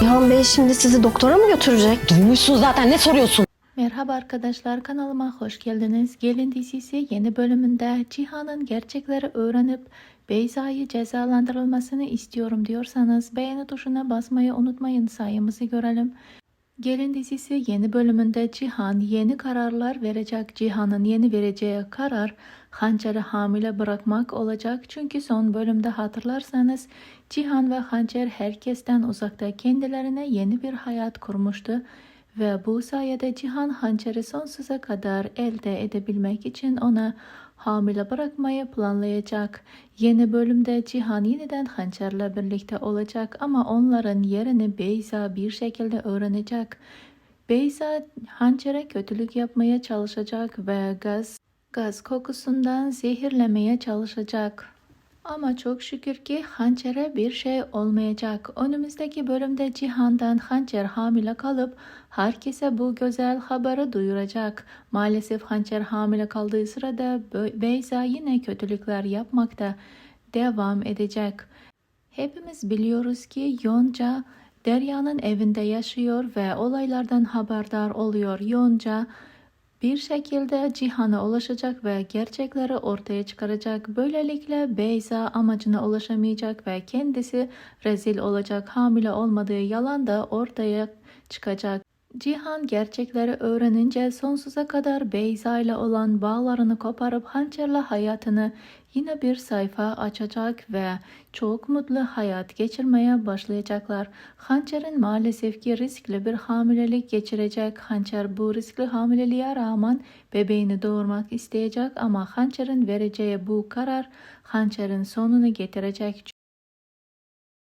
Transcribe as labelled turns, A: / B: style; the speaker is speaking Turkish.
A: Cihan Bey şimdi sizi doktora mı götürecek?
B: Duymuşsun zaten ne soruyorsun?
C: Merhaba arkadaşlar kanalıma hoş geldiniz. Gelin dizisi yeni bölümünde Cihan'ın gerçekleri öğrenip Beyza'yı cezalandırılmasını istiyorum diyorsanız beğeni tuşuna basmayı unutmayın sayımızı görelim. Gelin dizisi yeni bölümünde Cihan yeni kararlar verecek. Cihan'ın yeni vereceği karar Hançer'i hamile bırakmak olacak. Çünkü son bölümde hatırlarsanız Cihan ve Hançer herkesten uzakta kendilerine yeni bir hayat kurmuştu. Ve bu sayede Cihan hançeri sonsuza kadar elde edebilmek için ona hamile bırakmayı planlayacak. Yeni bölümde Cihan yeniden hançerle birlikte olacak ama onların yerini Beyza bir şekilde öğrenecek. Beyza hançere kötülük yapmaya çalışacak ve gaz gaz kokusundan zehirlemeye çalışacak. Ama çok şükür ki hançere bir şey olmayacak. Önümüzdeki bölümde Cihan'dan hançer hamile kalıp herkese bu güzel haberi duyuracak. Maalesef hançer hamile kaldığı sırada Be- Beyza yine kötülükler yapmakta devam edecek. Hepimiz biliyoruz ki Yonca Derya'nın evinde yaşıyor ve olaylardan haberdar oluyor. Yonca bir şekilde Cihan'a ulaşacak ve gerçekleri ortaya çıkaracak. Böylelikle Beyza amacına ulaşamayacak ve kendisi rezil olacak. Hamile olmadığı yalan da ortaya çıkacak. Cihan gerçekleri öğrenince sonsuza kadar Beyza ile olan bağlarını koparıp hançerle hayatını yine bir sayfa açacak ve çok mutlu hayat geçirmeye başlayacaklar. Hançer'in maalesef ki riskli bir hamilelik geçirecek. Hançer bu riskli hamileliğe rağmen bebeğini doğurmak isteyecek ama Hançer'in vereceği bu karar Hançer'in sonunu getirecek.